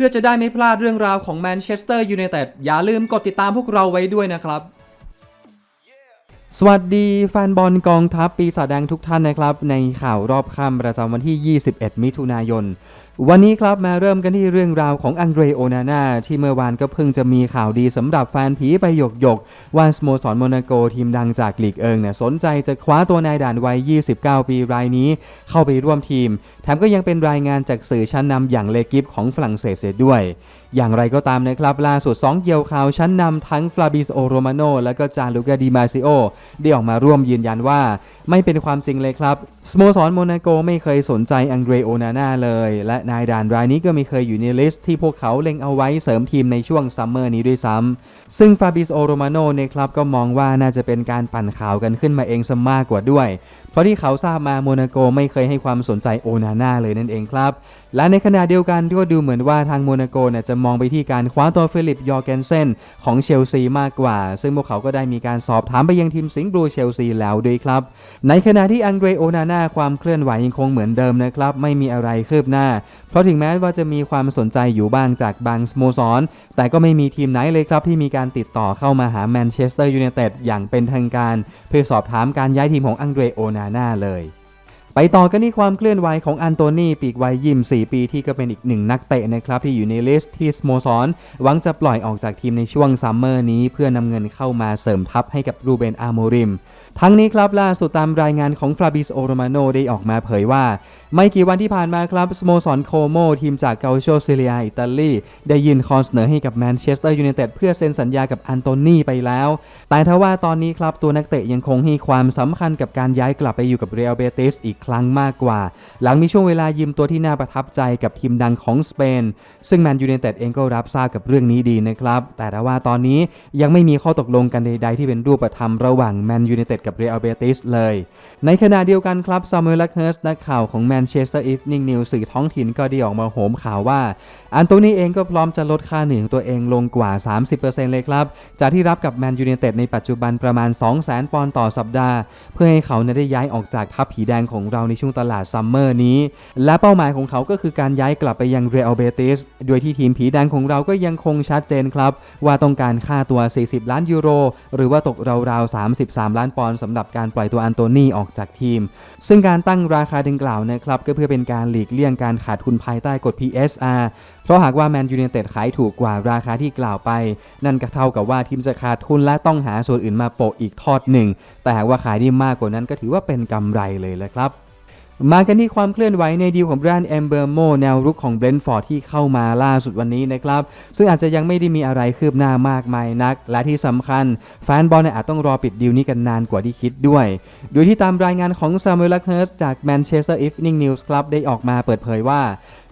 พื่อจะได้ไม่พลาดเรื่องราวของแมนเชสเตอร์ยูไนเต็ดอย่าลืมกดติดตามพวกเราไว้ด้วยนะครับ สวัสดีแฟนบอลกองทัพปีศาจแดงทุกท่านนะครับ ในข่าวรอบค่ำประจำวันที่ 21 มิถุนายน วันนี้ครับมาเริ่มกันที่เรื่องราวของอังเดรโอนาน่าที่เมื่อวานก็เพิ่งจะมีข่าวดีสำหรับแฟนผีไปหยกหยกว่าสโมสรโมนาโกทีมดังจากลีกเอิงเนี่ยสนใจจะคว้าตัวนายด่านวัย 29 ปีรายนี้ เข้าไปร่วมทีมแถมก็ยังเป็นรายงานจากสื่อชั้นนำอย่างเลกิฟของฝรั่งเศสเสียด้วย อย่างไรก็ตามนะครับล่าสุด 2 เกี่ยวข่าวชั้นนำทั้งฟลาบิสโอโรมาโนและก็จาลูกาดีมาซิโอได้ออกมาร่วมยืนยันว่า ไม่เป็นความจริงเลยครับสโมสรโมนาโกไม่เคยสนใจอังเดรโอนาน่าเลยและนายดานรายนี้ก็ไม่เคยอยู่ในลิสต์ที่พวกเขาเล็งเอาไว้เสริมทีมในช่วงซัมเมอร์นี้ด้วยซ้ำซึ่งฟาบิสโอโรมาโนเนี่ยครับก็มองว่าน่าจะเป็นการปั่นข่าวกันขึ้นมาเองซะมากกว่าด้วย ราะที่เขาทราบมาโมนาโกไม่เคยให้ความสนใจโอนาน่าเลยนั่นเองครับ และในขณะเดียวกันก็ดูเหมือนว่าทางโมนาโกเนี่ยจะมองไปที่การคว้าตัวฟิลิปยอร์เกนเซนของเชลซีมากกว่า ซึ่งพวกเขาก็ได้มีการสอบถามไปยังทีมสิงห์บลูเชลซีแล้วด้วยครับ ในขณะที่อังเดรโอนาน่าความเคลื่อนไหวยังคงเหมือนเดิมนะครับ ไม่มีอะไรคืบหน้า เพราะถึงแม้ว่าจะมีความสนใจอยู่บ้างจากบางสโมสร แต่ก็ไม่มีทีมไหนเลยครับที่มีการติดต่อเข้ามาหาแมนเชสเตอร์ยูไนเต็ดอย่างเป็นทางการ เพื่อสอบถามการย้ายทีมของอังเดรโอนาน่าเลย ไปต่อกันที่ความเคลื่อนไหวของอันโตนีปีกวัยยิม 4 ปีที่ก็เป็นอีกหนึ่งนักเตะนะครับที่อยู่ในลิสต์ที่สโมสรหวังจะปล่อยออกจากทีมในช่วงซัมเมอร์นี้ เพื่อนำเงินเข้ามาเสริมทัพให้กับรูเบนอาโมริม ทั้งนี้ครับล่าสุดตามรายงานของฟราบิสโอโรมาโนได้ออกมาเผยว่า ไม่กี่วันที่ผ่านมาครับสโมสรโคโมทีมจากเกาโชซิเลียอิตาลี ได้ยื่นคอเสนอให้กับแมนเชสเตอร์ยูไนเต็ดเพื่อเซ็นสัญญากับอันโตนีไปแล้ว แต่ทว่าตอนนี้ครับตัวนักเตะยังคงให้ความสำคัญกับการย้ายกลับไปอยู่กับเรอัลเบติสอีกครั้งมากกว่า หลังมีช่วงเวลายืมตัวที่น่าประทับใจกับทีมดังของสเปน ซึ่งแมนยูไนเต็ดเองก็รับทราบกับเรื่องนี้ดีนะครับแต่ว่าตอนนี้ยังไม่มีข้อตกลงกันใด ๆ ที่เป็นรูปธรรมระหว่างแมนยูไนเต็ดกับเรอัลเบติสเลย ในขณะเดียวกันครับซามูเอลเฮิร์สนักข่าวของแมนเชสเตอร์อีฟนิงนิวสื่อท้องถิ่นก็ได้ออกมาโหมข่าวว่า อันโตนีเองก็พร้อมจะลดค่าเหนื่อยงตัวเองลงกว่า 30%เลยครับ จากที่รับกับแมนยูไนเต็ดในปัจจุบันประมาณ 200,000 ปอนด์ต่อสัปดาห์ เพื่อให้เขาได้ย้ายออกจากทัพผีแดงของเราในช่วงตลาดซัมเมอร์นี้ และเป้าหมายของเขาก็คือการย้ายกลับไปยังเรอัลเบติสโดยที่ทีมผีแดงของเราก็ยังคงชัดเจนครับ ว่าต้องการค่าตัว 40 ล้านยูโร หรือว่าตกราวๆ 33 ล้านปอนด์สำหรับการปล่อยตัวอันโตนีออกจากทีม ซึ่งการตั้งราคาดังกล่าวนะครับก็เพื่อเป็นการหลีกเลี่ยงการขาดทุนภายใต้กฎ PSR เพราะหากว่าแมนยูเนเต็ดขายถูกกว่าราคาที่กล่าวไป นั่นก็เท่ากับว่าทีมจะขาดทุนและต้องหาส่วนอื่นมาโปะอีกทอดหนึ่ง แต่หากว่าขายได้มากกว่านั้นก็ถือว่าเป็นกำไรเลยแหละครับ มากันที่ความเคลื่อนไหวในดีลของแบรนด์แอมเบอร์โมแนวรุกของเบรนท์ฟอร์ดที่เข้ามาล่าสุดวันนี้นะครับ ซึ่งอาจจะยังไม่ได้มีอะไรคืบหน้ามากมายนัก และที่สำคัญ แฟนบอลเนี่ยอาจต้องรอปิดดีลนี้กันนานกว่าที่คิดด้วย โดยที่ตามรายงานของซามูเอลเฮิร์สจากแมนเชสเตอร์อีฟนิ่งนิวส์ครับได้ออกมาเปิดเผยว่า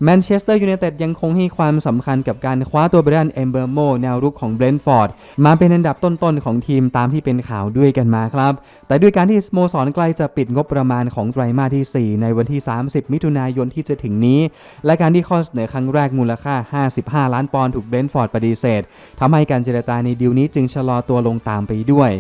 แมนเชสเตอร์ยูไนเต็ดยังคงให้ความสำคัญกับการคว้าตัวแบรนด์แอมเบอร์โมแนวรุกของเบรนท์ฟอร์ดมาเป็นอันดับต้นๆ ของทีมตามที่เป็นข่าวด้วยกันมาครับ แต่ด้วยการที่สโมสรใกล้จะปิดงบประมาณของไตรมาสที่ 4 ในวันที่ 30 มิถุนายนที่จะถึงนี้ และการที่ข้อเสนอครั้งแรกมูลค่า 55 ล้านปอนด์ถูกเบรนท์ฟอร์ดปฏิเสธทำให้การเจรจาในดีลนี้จึงชะลอตัวลงตามไปด้วย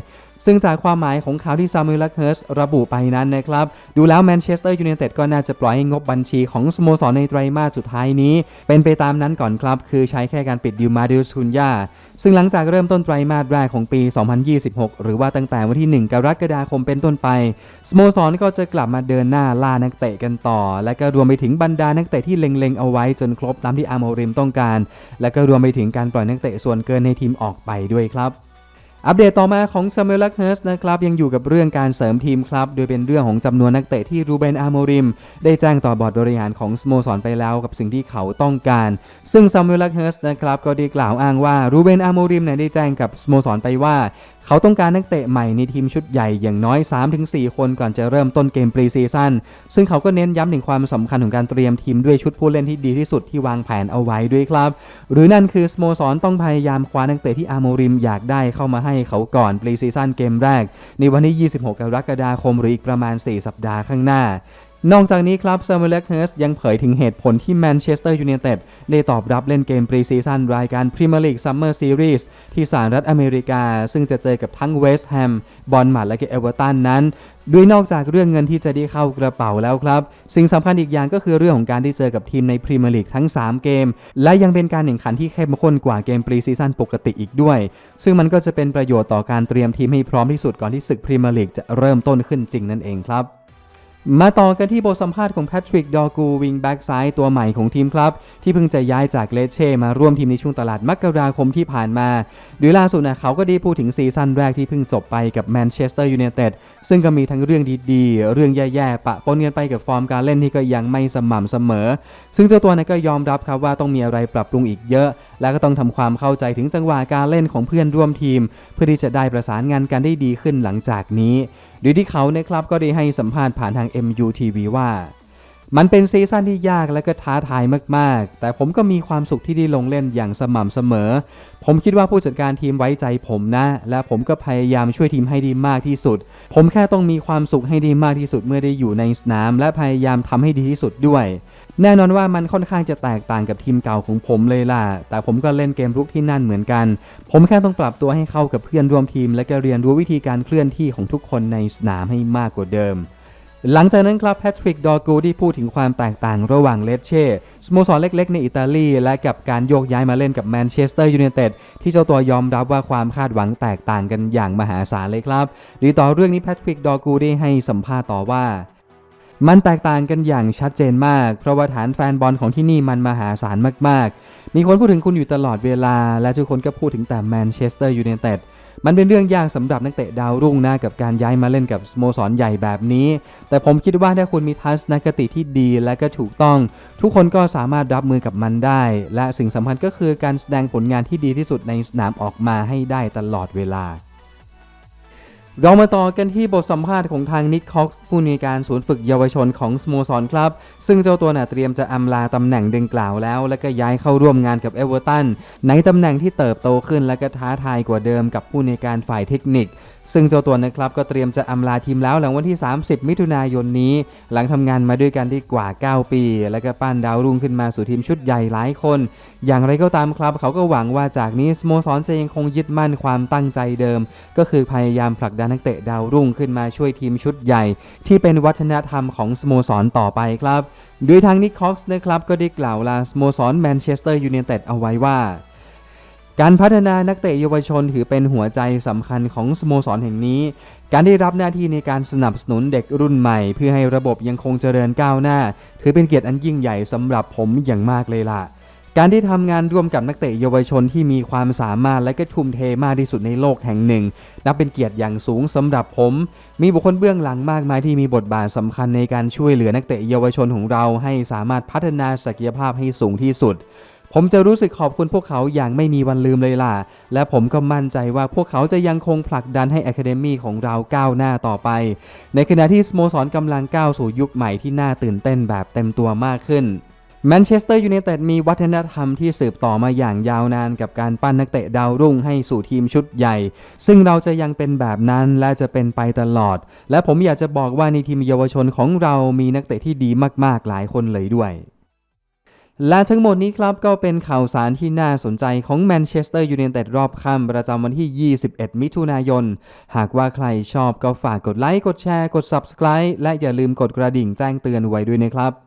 ซึ่งจากความหมายของข่าวที่ซามูเอลเฮิร์สระบุไปนั้นนะครับ ดูแล้วแมนเชสเตอร์ยูไนเต็ดก็น่าจะปล่อยให้งบบัญชีของสโมสรในไตรมาสสุดท้ายนี้ เป็นไปตามนั้นก่อนครับ คือใช้แค่การปิดดิวมาดิลซุนยาซึ่งหลังจากเริ่มต้นไตรมาสแรกของปี 2026 หรือว่าตั้งแต่วันที่ 1 กรกฎาคมเป็นต้นไป สโมสรก็จะกลับมาเดินหน้าล่านักเตะกันต่อ และก็รวมไปถึงบรรดานักเตะที่เล็งๆเอาไว้จนครบตามที่อาโมริมต้องการ และก็รวมไปถึงการปล่อยนักเตะส่วนเกินในทีมออกไปด้วยครับ อัปเดตต่อมาของซามูเอลเฮิร์สนะครับยังอยู่กับเรื่องการเสริมทีมครับ โดยเป็นเรื่องของจำนวนนักเตะที่รูเบนอาโมริม ได้แจ้งต่อบอร์ดบริหารของสโมสรไปแล้วกับสิ่งที่เขาต้องการ ซึ่งซามูเอลเฮิร์สนะครับก็ได้กล่าวอ้างว่ารูเบนอาโมริมเนี่ยได้แจ้งกับสโมสรไปว่า เขาต้องการนักเตะใหม่ในทีมชุดใหญ่อย่างน้อย 3-4 คนก่อนจะเริ่มต้นเกมปรีซีซั่นซึ่งเขาก็เน้นย้ำถึงความสำคัญของการเตรียมทีมด้วยชุดผู้เล่นที่ดีที่สุดที่วางแผนเอาไว้ด้วยครับ หรือนั่นคือสโมสรต้องพยายามคว้านักเตะที่อาโมริมอยากได้เข้ามาให้เขาก่อนปรีซีซั่นเกมแรก ในวันที่ 26 กรกฎาคมหรืออีกประมาณ 4 สัปดาห์ข้างหน้า นอกจากนี้ครับเซอร์เมเล็กเฮิร์สยังเผยถึงเหตุผลที่แมนเชสเตอร์ยูไนเต็ดได้ตอบรับเล่นเกมปรีซีซั่นรายการพรีเมียร์ลีกซัมเมอร์ซีรีส์ที่สหรัฐอเมริกา ซึ่งจะเจอกับทั้งเวสต์แฮมบอลมัดและก็เอเวอร์ตันนั้นด้วยนอกจากเรื่องเงินที่จะได้เข้ากระเป๋าแล้วครับ สิ่งสำคัญอีกอย่างก็คือเรื่องของการได้เจอกับทีมในพรีเมียร์ลีกทั้ง 3 เกม และยังเป็นการแข่งขันที่เข้มข้นกว่าเกมปรีซีซั่นปกติอีกด้วย ซึ่งมันก็จะเป็นประโยชน์ต่อการเตรียมทีมให้พร้อมที่สุดก่อนที่ศึกพรีเมียร์ลีกจะเริ่มต้นขึ้นจริงนั่นเองครับ มาต่อกันที่บทสัมภาษณ์ของแพทริกดอกูวิงแบ็กซ้ายตัวใหม่ของทีมครับ ที่เพิ่งจะย้ายจากเลเช่มาร่วมทีมในช่วงตลาดมกราคมที่ผ่านมาโดยล่าสุดนะเขาก็ได้พูดถึงซีซั่นแรกที่เพิ่งจบไปกับแมนเชสเตอร์ยูไนเต็ดซึ่งก็มีทั้งเรื่องดีๆ เรื่องแย่ๆ ปะปนกันไปกับฟอร์มการเล่นที่ก็ยังไม่สม่ำเสมอ ซึ่งเจ้าตัวนั้นก็ยอมรับครับว่าต้องมีอะไรปรับปรุงอีกเยอะและก็ต้องทำความเข้าใจถึงจังหวะการเล่นของเพื่อนร่วมทีม เพื่อที่จะได้ประสานงานกันได้ดีขึ้นหลังจากนี้โดยที่เขานะครับก็ได้ให้สัมภาษณ์ผ่านทาง MUTV ว่ามันเป็นซีซั่นที่ยากและก็ท้าทายมาก ๆ แต่ผมก็มีความสุขที่ได้ลงเล่นอย่างสม่ำเสมอ ผมคิดว่าผู้จัดการทีมไว้ใจผมนะ และผมก็พยายามช่วยทีมให้ดีมากที่สุด ผมแค่ต้องมีความสุขให้ดีมากที่สุดเมื่อได้อยู่ในสนาม และพยายามทำให้ดีที่สุดด้วย แน่นอนว่ามันค่อนข้างจะแตกต่างกับทีมเก่าของผมเลยล่ะ แต่ผมก็เล่นเกมรุกที่นั่นเหมือนกัน ผมแค่ต้องปรับตัวให้เข้ากับเพื่อนร่วมทีม และก็เรียนรู้วิธีการเคลื่อนที่ของทุกคนในสนามให้มากกว่าเดิม หลังจากนั้นครับแพทริกดอกูได้พูดถึงความแตกต่างระหว่างเลเช่สโมสรเล็กๆ ในอิตาลี และกับการโยกย้ายมาเล่นกับแมนเชสเตอร์ยูไนเต็ดที่เจ้าตัวยอมรับว่าความคาดหวังแตกต่างกันอย่างมหาศาลเลยครับดยต่อเรื่องนี้แพทริกดอกูได้ให้สัมภาษณ์ต่อว่า มันแตกต่างกันอย่างชัดเจนมาก เพราะว่าฐานแฟนบอลของที่นี่มันมหาศาลมากๆ มีคนพูดถึงคุณอยู่ตลอดเวลา และทุกคนก็พูดถึงแต่แมนเชสเตอร์ยูไนเต็ดมันเป็นเรื่องยากสำหรับนักเตะดาวรุ่งนะกับการย้ายมาเล่นกับสโมสรใหญ่แบบนี้ แต่ผมคิดว่าถ้าคุณมีทัศนคติที่ดีและก็ถูกต้อง ทุกคนก็สามารถรับมือกับมันได้ และสิ่งสำคัญก็คือการแสดงผลงานที่ดีที่สุดในสนามออกมาให้ได้ตลอดเวลา เรามาต่อกันที่บทสัมภาษณ์ของทางนิกค็อกซ์ผู้ในวยการศูนย์ฝึกเยาวชนของสโมสรครับ ซึ่งเจ้าตัวน่ะเตรียมจะอำลาตำแหน่งดังกล่าวแล้ว และก็ย้ายเข้าร่วมงานกับเอเวอร์ตันในตำแหน่งที่เติบโตขึ้นและก็ท้าทายกว่าเดิมกับผู้ในวยการฝ่ายเทคนิค ซึ่งเจ้าตัวนะครับก็เตรียมจะอำลาทีมแล้วหลังวันที่ 30 มิถุนายนนี้ หลังทำงานมาด้วยกันที่กว่า 9 ปี และก็ปั้นดาวรุ่งขึ้นมาสู่ทีมชุดใหญ่หลายคน อย่างไรก็ตามครับ เขาก็หวังว่าจากนี้สโมสรจะยังคงยึดมั่นความตั้งใจเดิม ก็คือพยายามผลักดันนักเตะดาวรุ่งขึ้นมาช่วยทีมชุดใหญ่ ที่เป็นวัฒนธรรมของสโมสรต่อไปครับ โดยทางนิคค็อกซ์นะครับก็ได้กล่าวลาสโมสรแมนเชสเตอร์ยูไนเต็ดเอาไว้ว่า การพัฒนานักเตะเยาวชนถือเป็นหัวใจสำคัญของสโมสรแห่งนี้ การได้รับหน้าที่ในการสนับสนุนเด็กรุ่นใหม่ เพื่อให้ระบบยังคงเจริญก้าวหน้า ถือเป็นเกียรติอันยิ่งใหญ่สำหรับผมอย่างมากเลยล่ะ การที่ทำงานร่วมกับนักเตะเยาวชนที่มีความสามารถและก็ทุ่มเทมากที่สุดในโลกแห่งหนึ่ง นับเป็นเกียรติอย่างสูงสำหรับผม มีบุคคลเบื้องหลังมากมายที่มีบทบาทสำคัญในการช่วยเหลือนักเตะเยาวชนของเราให้สามารถพัฒนาศักยภาพให้สูงที่สุด ผมจะรู้สึกขอบคุณพวกเขาอย่างไม่มีวันลืมเลยล่ะ และผมก็มั่นใจว่าพวกเขาจะยังคงผลักดันให้ Academy ของเราก้าวหน้าต่อไป ในขณะที่สโมสรกำลังก้าวสู่ยุคใหม่ที่น่าตื่นเต้นแบบเต็มตัวมากขึ้นแมนเชสเตอร์ยูไนเต็ดมีวัฒนธรรมที่สืบต่อมาอย่างยาวนานกับการปั้นนักเตะดาวรุ่งให้สู่ทีมชุดใหญ่ ซึ่งเราจะยังเป็นแบบนั้นและจะเป็นไปตลอด และผมอยากจะบอกว่าในทีมเยาวชนของเรามีนักเตะที่ดีมากๆหลายคนเลยด้วย และทั้งหมดนี้ครับก็เป็นข่าวสารที่น่าสนใจของแมนเชสเตอร์ยูไนเต็ดรอบค่ำประจำวันที่ 21 มิถุนายน หากว่าใครชอบก็ฝากกดไลค์ กดแชร์ กด Subscribe และอย่าลืมกดกระดิ่งแจ้งเตือนไว้ด้วยนะครับ